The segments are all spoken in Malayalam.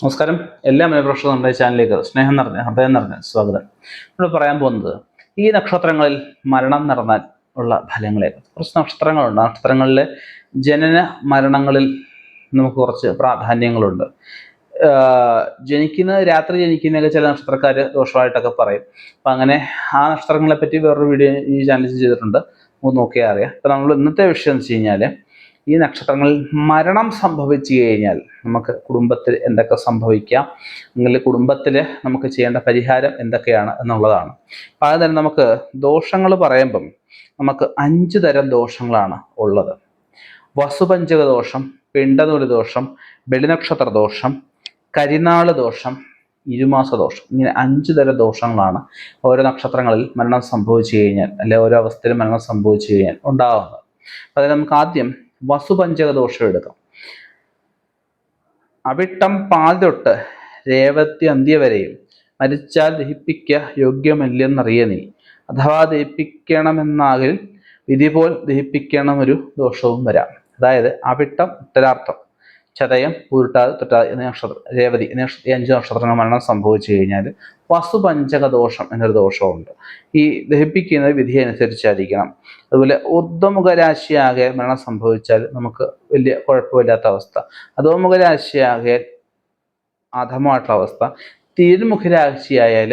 നമസ്കാരം. എല്ലാ മനപ്രേക്ഷകരും നമ്മുടെ ചാനലിലേക്ക് സ്നേഹം നിറഞ്ഞ ഹൃദയം നിറഞ്ഞ സ്വാഗതം. നമ്മൾ പറയാൻ പോകുന്നത് ഈ നക്ഷത്രങ്ങളിൽ മരണം നടന്നാൽ ഉള്ള ഫലങ്ങളെ കുറച്ച് നക്ഷത്രങ്ങളുണ്ട്. നക്ഷത്രങ്ങളിലെ ജനന മരണങ്ങളിൽ നമുക്ക് കുറച്ച് പ്രാധാന്യങ്ങളുണ്ട്. ജനിക്കുന്ന രാത്രി ജനിക്കുന്നതൊക്കെ ചില നക്ഷത്രക്കാർ ദോഷമായിട്ടൊക്കെ പറയും. അപ്പം അങ്ങനെ ആ നക്ഷത്രങ്ങളെ പറ്റി വേറൊരു വീഡിയോ ഈ ചാനൽ ചെയ്തിട്ടുണ്ട്. നമുക്ക് നോക്കിയാൽ അറിയാം. അപ്പം നമ്മൾ ഇന്നത്തെ വിഷയം എന്ന് വെച്ച് കഴിഞ്ഞാൽ ഈ നക്ഷത്രങ്ങളിൽ മരണം സംഭവിച്ചു കഴിഞ്ഞാൽ നമുക്ക് കുടുംബത്തിൽ എന്തൊക്കെ സംഭവിക്കാം? അല്ലെങ്കിൽ കുടുംബത്തിൽ നമുക്ക് ചെയ്യേണ്ട പരിഹാരം എന്തൊക്കെയാണ് എന്നുള്ളതാണ്. അപ്പം അത് തന്നെ നമുക്ക് ദോഷങ്ങൾ പറയുമ്പം നമുക്ക് അഞ്ച് തരം ദോഷങ്ങളാണ് ഉള്ളത്. വസുപഞ്ചക ദോഷം പിണ്ടനൂൽ ദോഷം ബലിനക്ഷത്ര ദോഷം കരിനാൾ ദോഷം ഇരുമാസ ദോഷം. ഇങ്ങനെ അഞ്ച് തരം ദോഷങ്ങളാണ് ഓരോ നക്ഷത്രങ്ങളിൽ മരണം സംഭവിച്ചു കഴിഞ്ഞാൽ അല്ലെ ഓരോ അവസ്ഥയിൽ മരണം സംഭവിച്ചു കഴിഞ്ഞാൽ ഉണ്ടാകുന്നത്. അപ്പം അതിൽ നമുക്ക് ആദ്യം വസുപഞ്ചക ദോഷം എടുക്കാം. അവിട്ടം പാൽ തൊട്ട് രേവതി അന്ത്യ വരെയും മരിച്ചാൽ ദഹിപ്പിക്ക യോഗ്യമല്ലെന്നറിയ നീ. അഥവാ ദഹിപ്പിക്കണമെന്നാകിൽ വിധി പോൽ ദഹിപ്പിക്കണം ഒരു ദോഷവും വരാം. അതായത് അവിട്ടം ഉത്തരാർത്ഥം. ചതയം ഉരുട്ടാതെ തൊട്ടാതെ എന്നീ നക്ഷത്രം രേവതി എന്നീ ഈ അഞ്ച് നക്ഷത്രങ്ങൾ മരണം സംഭവിച്ചു കഴിഞ്ഞാൽ വസുപഞ്ചക ദോഷം എന്നൊരു ദോഷമുണ്ട്. ഈ ദഹിപ്പിക്കുന്നത് വിധി അനുസരിച്ചായിരിക്കണം. അതുപോലെ ഊർദ്ധമുഖ രാശിയാകെ മരണം സംഭവിച്ചാൽ നമുക്ക് വലിയ കുഴപ്പമില്ലാത്ത അവസ്ഥ. അധോമുഖ രാശിയാകെ അധമമായിട്ടുള്ള അവസ്ഥ. തിരുമുഖ രാശിയായാൽ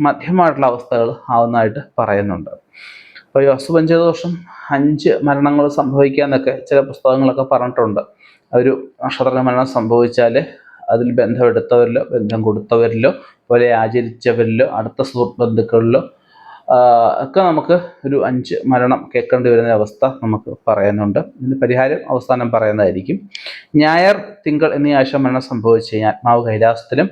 മധ്യമായിട്ടുള്ള അവസ്ഥകൾ ആവുന്നതായിട്ട് പറയുന്നുണ്ട്. അപ്പോൾ ഈ വസുപഞ്ചദോഷം അഞ്ച് മരണങ്ങൾ സംഭവിക്കാന്നൊക്കെ ചില പുസ്തകങ്ങളൊക്കെ പറഞ്ഞിട്ടുണ്ട്. ഒരു നക്ഷത്രത്തിന് മരണം സംഭവിച്ചാൽ അതിൽ ബന്ധമെടുത്തവരിലോ ബന്ധം കൊടുത്തവരിലോ പോലെ ആചരിച്ചവരിലോ അടുത്ത സുഹൃത്ത് ബന്ധുക്കളിലോ ഒക്കെ നമുക്ക് ഒരു അഞ്ച് മരണം കേൾക്കേണ്ടി വരുന്ന അവസ്ഥ നമുക്ക് പറയുന്നുണ്ട്. ഇതിന് പരിഹാരം അവസാനം പറയുന്നതായിരിക്കും. ഞായർ തിങ്കൾ എന്നീ ആഴ്ച മരണം സംഭവിച്ചു കഴിഞ്ഞാൽ ആത്മാവ് കൈലാസത്തിലും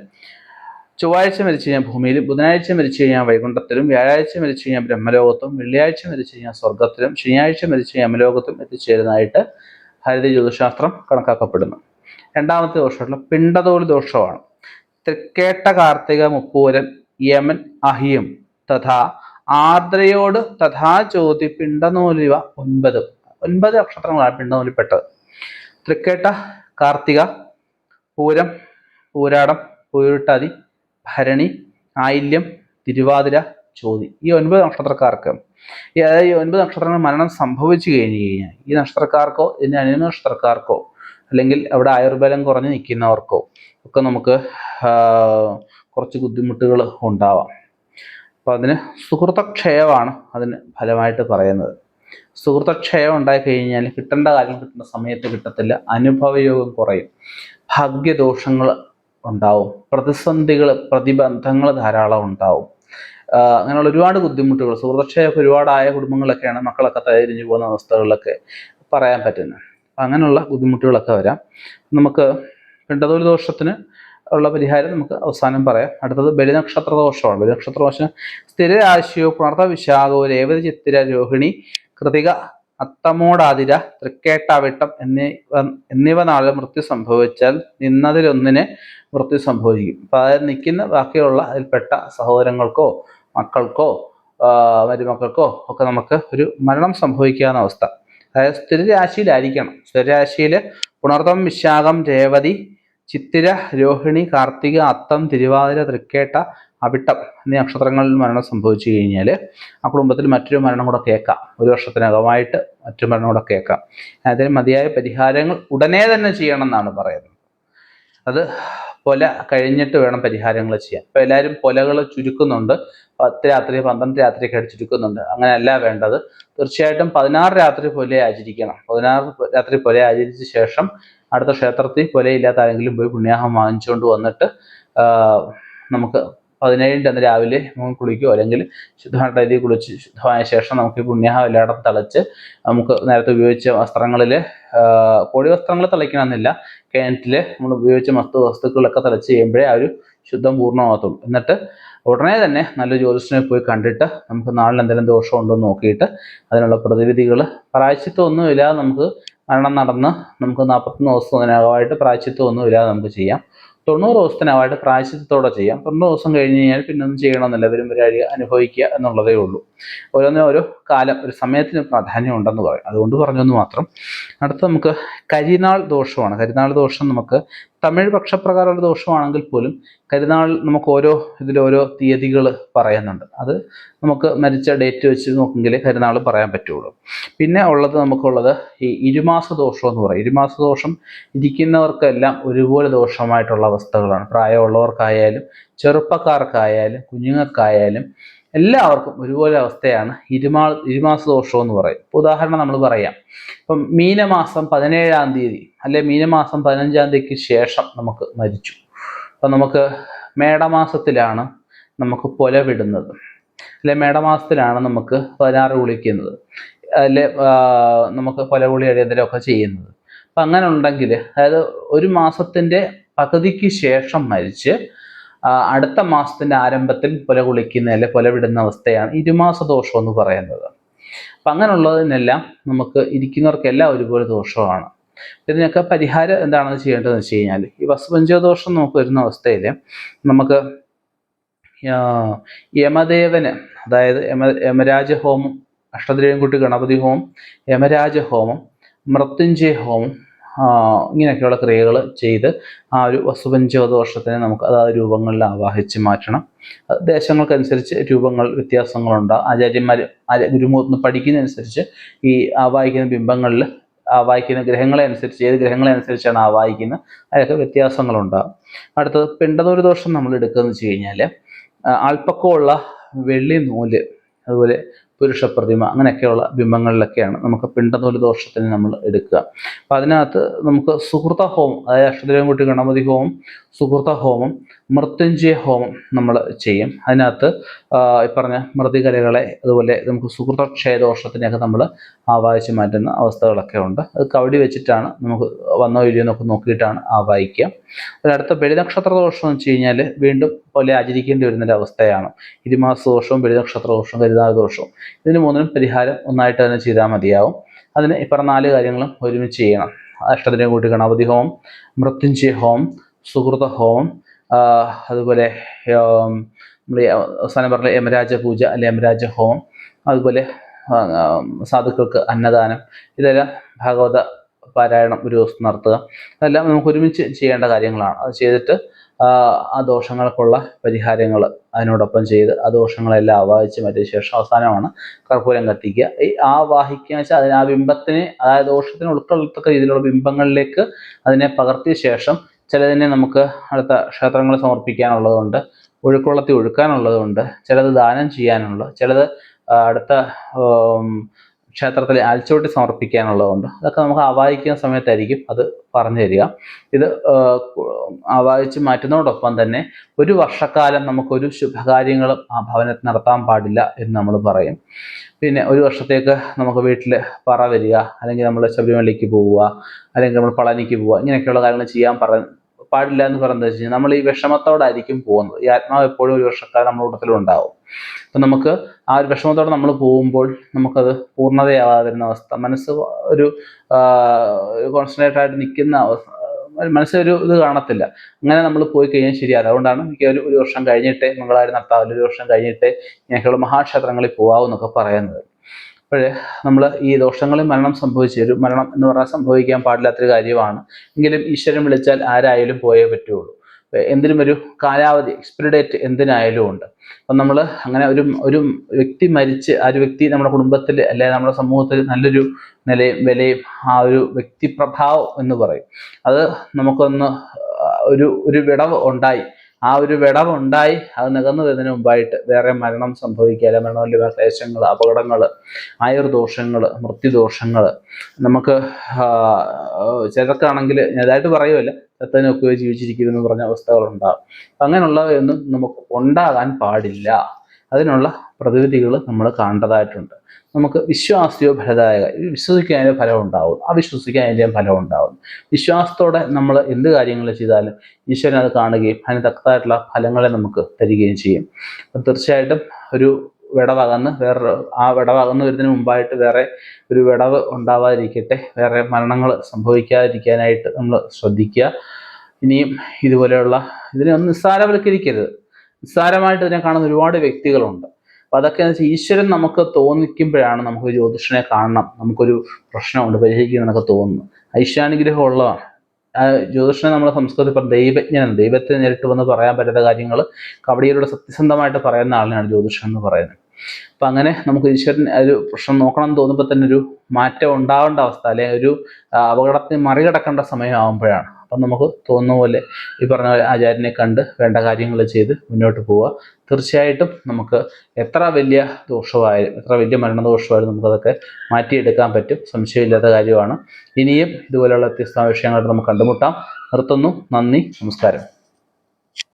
ചൊവ്വാഴ്ച മരിച്ചു കഴിഞ്ഞാൽ ഭൂമിയിലും ബുധനാഴ്ച മരിച്ചു കഴിഞ്ഞാൽ വൈകുണ്ഠത്തിലും വ്യാഴാഴ്ച മരിച്ചു കഴിഞ്ഞാൽ ബ്രഹ്മലോകത്തും വെള്ളിയാഴ്ച മരിച്ചു കഴിഞ്ഞാൽ സ്വർഗത്തിലും ശനിയാഴ്ച മരിച്ചു കഴിഞ്ഞാൽ യമലോകത്തും എത്തിച്ചേരുന്നതായിട്ട് ഭാരതീയ ജ്യോതിശാസ്ത്രം കണക്കാക്കപ്പെടുന്നു. രണ്ടാമത്തെ ദോഷമുള്ള പിണ്ടതോൽ ദോഷമാണ്. തൃക്കേട്ട കാർത്തിക മുപ്പൂരൻ യമൻ അഹിയും തഥാ ആർദ്രയോട് തഥാ ജ്യോതി പിണ്ടനൂലിവ ഒൻപത്. ഒൻപത് നക്ഷത്രങ്ങളാണ് പിണ്ടനൂലിൽപ്പെട്ടത്. തൃക്കേട്ട കാർത്തിക പൂരം പൂരാടം പൂരുട്ടാതി ഭരണി ആയില്യം തിരുവാതിര ചോതി ഈ ഒൻപത് നക്ഷത്രക്കാർക്ക് ഈ ഒൻപത് നക്ഷത്രങ്ങൾ മരണം സംഭവിച്ചു കഴിഞ്ഞു കഴിഞ്ഞാൽ ഈ നക്ഷത്രക്കാർക്കോ ഇതിന്റെ അനു നക്ഷത്രക്കാർക്കോ അല്ലെങ്കിൽ അവിടെ ആയുർബലം കുറഞ്ഞ് നിൽക്കുന്നവർക്കോ ഒക്കെ നമുക്ക് കുറച്ച് ബുദ്ധിമുട്ടുകൾ ഉണ്ടാവാം. അപ്പോൾ അതിന് സുഹൃത്തക്ഷയമാണ് അതിന് ഫലമായിട്ട് പറയുന്നത്. സുഹൃത്തക്ഷയം ഉണ്ടായി കഴിഞ്ഞാൽ കിട്ടേണ്ട കാര്യം കിട്ടുന്ന സമയത്ത് കിട്ടത്തില്ല അനുഭവയോഗം കുറയും ഭാഗ്യദോഷങ്ങൾ ഉണ്ടാവും പ്രതിസന്ധികൾ പ്രതിബന്ധങ്ങൾ ധാരാളം ഉണ്ടാവും. അങ്ങനെയുള്ള ഒരുപാട് ബുദ്ധിമുട്ടുകൾ സുഹൃതക്ഷയൊക്കെ ഒരുപാടായ കുടുംബങ്ങളൊക്കെയാണ് മക്കളൊക്കെ തകരിഞ്ഞു പോകുന്ന അവസ്ഥകളിലൊക്കെ പറയാൻ പറ്റുന്നത് അങ്ങനെയുള്ള ബുദ്ധിമുട്ടുകളൊക്കെ വരാം. നമുക്ക് പിണ്ടതോൽ ദോഷത്തിന് ഉള്ള പരിഹാരം നമുക്ക് അവസാനം പറയാം. അടുത്തത് ബലിനക്ഷത്ര ദോഷമാണ്. ബലിനക്ഷത്ര ദോഷം സ്ഥിരരാശിയോ പുണർത്ത വിശാഖോ രേവത ചിത്തിര രോഹിണി കൃതിക അത്തമോടാതിര തൃക്കേട്ടാവിട്ടം എന്നിവ എന്നിവ നാളെ മൃത്യു സംഭവിച്ചാൽ നിന്നതിലൊന്നിന് മൃത്യു സംഭവിക്കും. അപ്പം അതായത് നിൽക്കുന്ന ബാക്കിയുള്ള അതിൽപ്പെട്ട സഹോദരങ്ങൾക്കോ മക്കൾക്കോ മരുമക്കൾക്കോ ഒക്കെ നമുക്ക് ഒരു മരണം സംഭവിക്കാവുന്ന അവസ്ഥ. അതായത് സ്ഥിരരാശിയിലായിരിക്കണം. സ്ഥിരരാശിയിൽ പുണർത്തം വിശാഖം രേവതി ചിത്തിര രോഹിണി കാർത്തിക അത്തം തിരുവാതിര തൃക്കേട്ട അവിട്ടം എന്നീ നക്ഷത്രങ്ങളിൽ മരണം സംഭവിച്ചു കഴിഞ്ഞാൽ ആ കുടുംബത്തിൽ മറ്റൊരു മരണം കൂടെ കേൾക്കാം. ഒരു വർഷത്തിനകമായിട്ട് മറ്റൊരു മരണം കൂടെ കേൾക്കാം. അതിന് മതിയായ പരിഹാരങ്ങൾ ഉടനെ തന്നെ ചെയ്യണം എന്നാണ് പറയുന്നത്. അത് പൊല കഴിഞ്ഞിട്ട് വേണം പരിഹാരങ്ങൾ ചെയ്യാൻ. അപ്പൊ എല്ലാവരും പൊലകൾ ചുരുക്കുന്നുണ്ട്. പത്ത് രാത്രി പന്ത്രണ്ട് രാത്രിയൊക്കെ ആയിട്ട് ചുരുക്കുന്നുണ്ട്. അങ്ങനെയല്ല വേണ്ടത്. തീർച്ചയായിട്ടും പതിനാറ് രാത്രി പൊലെ ആചരിക്കണം. പതിനാറ് രാത്രി പൊലെ ആചരിച്ച ശേഷം അടുത്ത ക്ഷേത്രത്തിൽ പൊലയില്ലാത്ത ആരെങ്കിലും പോയി പുണ്യാഹം വാങ്ങിച്ചുകൊണ്ട് വന്നിട്ട് നമുക്ക് പതിനേഴിന്റെ അന്ന് രാവിലെ മുഖം കുളിക്കുകയോ അല്ലെങ്കിൽ ശുദ്ധമായിട്ട് രീതിയിൽ കുളിച്ച് ശുദ്ധമായ ശേഷം നമുക്ക് പുണ്യാഹം എല്ലായിടത്തും തളച്ച് നമുക്ക് നേരത്തെ ഉപയോഗിച്ച വസ്ത്രങ്ങളിൽ കോഴി വസ്ത്രങ്ങൾ തളിക്കണമെന്നില്ല കിണറ്റിൽ നമ്മൾ ഉപയോഗിച്ച വസ്തു വസ്തുക്കളൊക്കെ തലച്ച് ചെയ്യുമ്പോഴേ ആ ഒരു ശുദ്ധം പൂർണമാകത്തുള്ളൂ എന്നിട്ട് ഉടനെ തന്നെ നല്ല ജ്യോതിഷനെ പോയി കണ്ടിട്ട് നമുക്ക് നാളിൽ എന്തെങ്കിലും ദോഷമുണ്ടോ എന്ന് നോക്കിയിട്ട് അതിനുള്ള പ്രതിവിധികൾ ഇല്ലാതെ നമുക്ക് മരണം നടന്ന് നമുക്ക് നാൽപ്പത്തൊന്ന് ദിവസം അതിനകമായിട്ട് ഒന്നും ഇല്ലാതെ നമുക്ക് ചെയ്യാം. തൊണ്ണൂറ് ദിവസത്തിനകമായിട്ട് പ്രായശ്ചിത്തത്തോടെ ചെയ്യാം. തൊണ്ണൂറ് ദിവസം കഴിഞ്ഞ് കഴിഞ്ഞാൽ പിന്നെ ഒന്നും ചെയ്യണമെന്നില്ല വരും വരാഴി അനുഭവിക്കുക എന്നുള്ളതേ ഉള്ളൂ. ഓരോന്നിനും ഓരോ കാലം ഒരു സമയത്തിന് പ്രാധാന്യം ഉണ്ടെന്ന് പറയും. അതുകൊണ്ട് പറഞ്ഞെന്ന് മാത്രം. അടുത്ത നമുക്ക് കരിനാൾ ദോഷമാണ്. കരിനാൾ ദോഷം നമുക്ക് തമിഴ് പക്ഷപ്രകാരമുള്ള ദോഷമാണെങ്കിൽ പോലും കരുനാൾ നമുക്ക് ഓരോ ഇതിൽ ഓരോ തീയതികൾ പറയുന്നുണ്ട്. അത് നമുക്ക് മരിച്ച ഡേറ്റ് വെച്ച് നോക്കെങ്കിൽ കരുനാൾ പറയാൻ പറ്റുള്ളൂ. പിന്നെ ഉള്ളത് നമുക്കുള്ളത് ഈ ഇരുമാസ ദോഷം എന്ന് പറയും. ഇരുമാസ ദോഷം ഇരിക്കുന്നവർക്കെല്ലാം ഒരുപോലെ ദോഷമായിട്ടുള്ള അവസ്ഥകളാണ്. പ്രായമുള്ളവർക്കായാലും ചെറുപ്പക്കാർക്കായാലും കുഞ്ഞുങ്ങൾക്കായാലും എല്ലാവർക്കും ഒരുപോലെ അവസ്ഥയാണ് ഇരുമാ ഇരുമാസ ദോഷം എന്ന് പറയും. ഉദാഹരണം നമ്മൾ പറയാം. ഇപ്പം മീനമാസം പതിനേഴാം തീയതി അല്ലെ മീനമാസം പതിനഞ്ചാം തീയതിക്ക് ശേഷം നമുക്ക് മരിച്ചു. അപ്പം നമുക്ക് മേടമാസത്തിലാണ് നമുക്ക് പൊല വിടുന്നത്. അല്ലെ മേടമാസത്തിലാണ് നമുക്ക് പതിനാറ് കുളിക്കുന്നത് അല്ലെ നമുക്ക് പൊലകുളി അടിയന്തരമൊക്കെ ചെയ്യുന്നത്. അപ്പം അങ്ങനെ ഉണ്ടെങ്കിൽ അതായത് ഒരു മാസത്തിന്റെ പകുതിക്ക് ശേഷം മരിച്ച് അടുത്ത മാസത്തിന്റെ ആരംഭത്തിൽ പുല കുളിക്കുന്ന അല്ലെ പുല വിടുന്ന അവസ്ഥയാണ് ഇരുമാസ ദോഷം എന്ന് പറയുന്നത്. അപ്പം അങ്ങനെയുള്ളതിനെല്ലാം നമുക്ക് ഇരിക്കുന്നവർക്കെല്ലാം ഒരുപോലെ ദോഷമാണ്. ഇതിനൊക്കെ പരിഹാരം എന്താണെന്ന് ചെയ്യേണ്ടതെന്ന് വെച്ച് കഴിഞ്ഞാൽ ഈ വസുപഞ്ചദോഷം നമുക്ക് വരുന്ന അവസ്ഥയിൽ നമുക്ക് യമദേവന് അതായത് യമ യമരാജ ഹോമം അഷ്ടദ്രവ്യംകുട്ടി ഗണപതി ഹോമം യമരാജ ഹോമം മൃത്യുഞ്ജയ ഹോമം ഇങ്ങനെയൊക്കെയുള്ള ക്രിയകൾ ചെയ്ത് ആ ഒരു വസുപഞ്ചോദോഷത്തിനെ നമുക്ക് അതാത് രൂപങ്ങളിൽ ആവാഹിച്ച് മാറ്റണം. ദേശങ്ങൾക്കനുസരിച്ച് രൂപങ്ങൾ വ്യത്യാസങ്ങളുണ്ടാകും ആചാര്യന്മാർ ഗുരുമുഖത്ത് പഠിക്കുന്നതനുസരിച്ച് ഈ ആവാഹിക്കുന്ന ബിംബങ്ങളിൽ ആവാഹിക്കുന്ന ഗ്രഹങ്ങളെ അനുസരിച്ച് ഏത് ഗ്രഹങ്ങളെ അനുസരിച്ചാണ് ആവാഹിക്കുന്നത് അതിലൊക്കെ വ്യത്യാസങ്ങളുണ്ടാകും അടുത്തത് പിണ്ടതൊരു ദോഷം നമ്മൾ എടുക്കുകയെന്ന് വെച്ച് കഴിഞ്ഞാൽ അല്പക്കമുള്ള വെള്ളി നൂൽ അതുപോലെ പുരുഷ പ്രതിമ അങ്ങനെയൊക്കെയുള്ള ബിംബങ്ങളിലൊക്കെയാണ് നമുക്ക് പിണ്ടനൂൽ ദോഷത്തിന് നമ്മൾ എടുക്കുക. അപ്പം അതിനകത്ത് നമുക്ക് സുഹൃത ഹോമം അതായത് അഷ്ടദ്രവംകുട്ടി ഗണപതി ഹോമം സുഹൃത ഹോമം മൃത്യുഞ്ജയ ഹോമം നമ്മൾ ചെയ്യും. അതിനകത്ത് ഈ പറഞ്ഞ മൃതികലകളെ അതുപോലെ നമുക്ക് സുഹൃതക്ഷയദോഷത്തിനെയൊക്കെ നമ്മൾ ആവാഹിച്ച് മാറ്റുന്ന അവസ്ഥകളൊക്കെ ഉണ്ട്. അത് കവടി വെച്ചിട്ടാണ് നമുക്ക് വന്നോ ഇല്ലയോ എന്നൊക്കെ നോക്കിയിട്ടാണ് ആവാഹിക്കുക. അതിനടുത്ത ബലിനക്ഷത്ര ദോഷം എന്ന് വെച്ച് കഴിഞ്ഞാൽ വീണ്ടും പോലെ ആചരിക്കേണ്ടി വരുന്നൊരു അവസ്ഥയാണ്. ഇരുമാസ ദോഷവും ബലിനക്ഷത്ര ദോഷവും കരുതാന ദോഷവും. ഇതിന് മൂന്നിനും പരിഹാരം ഒന്നായിട്ട് തന്നെ ചെയ്താൽ മതിയാവും. അതിന് പറഞ്ഞ നാല് കാര്യങ്ങളും ഒരുമിച്ച് ചെയ്യണം. അഷ്ടദിനം കൂട്ടി ഗണപതി ഹോമം മൃത്യുഞ്ജയ ഹോമം സുഹൃത ഹോമം അതുപോലെ നമ്മൾ അവസാനം പറഞ്ഞ യമരാജ പൂജ അല്ലെ യമരാജ ഹോമം അതുപോലെ ആ, ആ, സാധുക്കൾക്ക് അന്നദാനം ഇതെല്ലാം ഭാഗവത പാരായണം ഒരു ദിവസം നടത്തുക. അതെല്ലാം നമുക്ക് ഒരുമിച്ച് ചെയ്യേണ്ട കാര്യങ്ങളാണ്. അത് ചെയ്തിട്ട് ആ, ആ ദോഷങ്ങൾക്കുള്ള പരിഹാരങ്ങൾ അതിനോടൊപ്പം ചെയ്ത് ആ ദോഷങ്ങളെല്ലാം ആവാഹിച്ച് മാറ്റിയ ശേഷം അവസാനമാണ് കർപ്പൂരം കത്തിക്കുക. ഈ ആവാഹിക്കുക വെച്ചാൽ അതിന് ആ ബിംബത്തിനെ അതായത് ദോഷത്തിന് ഉൾക്കൊള്ളത്തക്ക രീതിയിലുള്ള ബിംബങ്ങളിലേക്ക് അതിനെ പകർത്തിയ ശേഷം ചിലതിനെ നമുക്ക് അടുത്ത ക്ഷേത്രങ്ങൾ സമർപ്പിക്കാനുള്ളതുണ്ട് ഒഴുക്കുള്ളത്തിൽ ഒഴുക്കാനുള്ളതുണ്ട് ചിലത് ദാനം ചെയ്യാനുള്ള ചിലത് അടുത്ത ക്ഷേത്രത്തിലെ ആൽച്ചോട്ടി സമർപ്പിക്കാനുള്ളതുണ്ട്. അതൊക്കെ നമുക്ക് ആവാഹിക്കുന്ന സമയത്തായിരിക്കും അത് പറഞ്ഞു തരിക. ഇത് ആവാഹിച്ച് മാറ്റുന്നതോടൊപ്പം തന്നെ ഒരു വർഷക്കാലം നമുക്കൊരു ശുഭകാര്യങ്ങളും ആ ഭവനത്തിൽ നടത്താൻ പാടില്ല എന്ന് നമ്മൾ പറയും. പിന്നെ ഒരു വർഷത്തേക്ക് നമുക്ക് വീട്ടിൽ പറ വരിക അല്ലെങ്കിൽ നമ്മൾ ശബരിമലയ്ക്ക് പോവുക അല്ലെങ്കിൽ നമ്മൾ പളനിക്ക് പോവുക ഇങ്ങനെയൊക്കെയുള്ള കാര്യങ്ങൾ ചെയ്യാൻ പറ പാടില്ല എന്ന് പറയുന്നത് വെച്ച് കഴിഞ്ഞാൽ നമ്മൾ ഈ വിഷമത്തോടായിരിക്കും പോകുന്നത്. ഈ ആത്മാവ് എപ്പോഴും ഒരു വർഷക്കാലം നമ്മുടെ കൂട്ടത്തിലുണ്ടാവും അപ്പം നമുക്ക് ആ ഒരു വിഷമത്തോടെ നമ്മൾ പോകുമ്പോൾ നമുക്കത് പൂർണതയാവാതെ വരുന്ന അവസ്ഥ. മനസ്സ് ഒരു കോൺസെൻട്രേറ്റ് ആയിട്ട് നിൽക്കുന്ന അവസ്ഥ. മനസ്സിലൊരു ഇത് കാണത്തില്ല. അങ്ങനെ നമ്മൾ പോയി കഴിഞ്ഞാൽ ശരിയാണ് അതുകൊണ്ടാണ് എനിക്ക് ഒരു ഒരു വർഷം കഴിഞ്ഞിട്ടേ മംഗളാരി നടത്താവില്ല ഒരു വർഷം കഴിഞ്ഞിട്ടേ ഞങ്ങൾ മഹാക്ഷേത്രങ്ങളിൽ പോകാവൂ എന്നൊക്കെ പറയുന്നത്. അപ്പോൾ നമ്മൾ ഈ ദോഷങ്ങളിൽ മരണം സംഭവിച്ചു മരണം എന്ന് പറഞ്ഞാൽ സംഭവിക്കാൻ പാടില്ലാത്തൊരു കാര്യമാണ്. എങ്കിലും ഈശ്വരൻ വിളിച്ചാൽ ആരായാലും പോയേ പറ്റുള്ളൂ. എന്തിനും ഒരു കാലാവധി എക്സ്പിരി ഡേറ്റ് എന്തിനായാലും ഉണ്ട്. അപ്പം നമ്മൾ അങ്ങനെ ഒരു ഒരു വ്യക്തി മരിച്ച് ആ ഒരു വ്യക്തി നമ്മുടെ കുടുംബത്തിൽ അല്ലെങ്കിൽ നമ്മുടെ സമൂഹത്തിൽ നല്ലൊരു നിലയും വിലയും ആ ഒരു വ്യക്തിപ്രഭാവം എന്ന് പറയും. അത് നമുക്കൊന്ന് ഒരു ഒരു വിടവ് ഉണ്ടായി. ആ ഒരു വിടവുണ്ടായി. അത് നികന്നു വരുന്നതിന് മുമ്പായിട്ട് വേറെ മരണം സംഭവിക്കുക അല്ലെങ്കിൽ മരണമല്ല ക്ലേശങ്ങൾ അപകടങ്ങൾ ആയുർദോഷങ്ങൾ മൃത്യുദോഷങ്ങൾ നമുക്ക് ചിലർക്കാണെങ്കിൽ ഇതായിട്ട് പറയുമല്ല ചത്തനൊക്കെ ജീവിച്ചിരിക്കുന്നു എന്ന് പറഞ്ഞ അവസ്ഥകളുണ്ടാകും അങ്ങനെയുള്ളവയൊന്നും നമുക്ക് ഉണ്ടാകാൻ പാടില്ല. അതിനുള്ള പ്രതിവിധികൾ നമ്മൾ കാണേണ്ടതായിട്ടുണ്ട്. നമുക്ക് വിശ്വാസിയോ ഫലദായക വിശ്വസിക്കാൻ അതിന്റെ ഫലം ഉണ്ടാവും. അവിശ്വസിക്കാൻ അതിന്റെയും ഫലം ഉണ്ടാവും. വിശ്വാസത്തോടെ നമ്മൾ എന്ത് കാര്യങ്ങൾ ചെയ്താലും ഈശ്വരൻ അത് കാണുകയും അതിന് തക്കതായിട്ടുള്ള ഫലങ്ങളെ നമുക്ക് തരികയും ചെയ്യും. തീർച്ചയായിട്ടും ഒരു വിടവകന്ന് വേറെ ആ വിടവകന്ന് വരുന്നതിന് മുമ്പായിട്ട് വേറെ ഒരു വിടവ് ഉണ്ടാവാതിരിക്കട്ടെ. വേറെ മരണങ്ങൾ സംഭവിക്കാതിരിക്കാനായിട്ട് നമ്മൾ ശ്രദ്ധിക്കുക. ഇനിയും ഇതുപോലെയുള്ള ഇതിനെ ഒന്ന് നിസ്സാരവൽക്കരിക്കരുത്. നിസ്സാരമായിട്ട് ഇതിനെ കാണുന്ന ഒരുപാട് വ്യക്തികളുണ്ട്. അപ്പം അതൊക്കെ എന്ന് വെച്ചാൽ ഈശ്വരൻ നമുക്ക് തോന്നിക്കുമ്പോഴാണ് നമുക്ക് ജ്യോതിഷനെ കാണണം. നമുക്കൊരു പ്രശ്നമുണ്ട് പരിഹരിക്കണം എന്നൊക്കെ തോന്നുന്നു. ഐശ്വാനുഗ്രഹം ഉള്ളതാണ്. ജ്യോതിഷനെ നമ്മുടെ സംസ്കൃതത്തിൽ ഇപ്പം ദൈവജ്ഞനാണ് ദൈവത്തെ നേരിട്ട് വന്ന് പറയാൻ പറ്റാത്ത കാര്യങ്ങൾ കവടിയിലൂടെ സത്യസന്ധമായിട്ട് പറയുന്ന ആളിനാണ് ജ്യോതിഷൻ എന്ന് പറയുന്നത്. അപ്പം അങ്ങനെ നമുക്ക് ഈശ്വരൻ ഒരു പ്രശ്നം നോക്കണം എന്ന് തോന്നുമ്പോൾ തന്നെ ഒരു മാറ്റം ഉണ്ടാവേണ്ട അവസ്ഥ അല്ലെങ്കിൽ ഒരു അപകടത്തിന് അപകടത്തെ മറികടക്കേണ്ട സമയമാകുമ്പോഴാണ് അപ്പം നമുക്ക് തോന്നുന്ന പോലെ ഈ പറഞ്ഞ ആചാര്യനെ കണ്ട് വേണ്ട കാര്യങ്ങൾ ചെയ്ത് മുന്നോട്ട് പോവുക. തീർച്ചയായിട്ടും നമുക്ക് എത്ര വലിയ ദോഷമായാലും എത്ര വലിയ മരണദോഷമായാലും നമുക്കതൊക്കെ മാറ്റിയെടുക്കാൻ പറ്റും. സംശയമില്ലാത്ത കാര്യമാണ്. ഇനിയും ഇതുപോലെയുള്ള വ്യത്യസ്ത വിഷയങ്ങളായിട്ട് നമുക്ക് കണ്ടുമുട്ടാം. നിർത്തുന്നു. നന്ദി. നമസ്കാരം.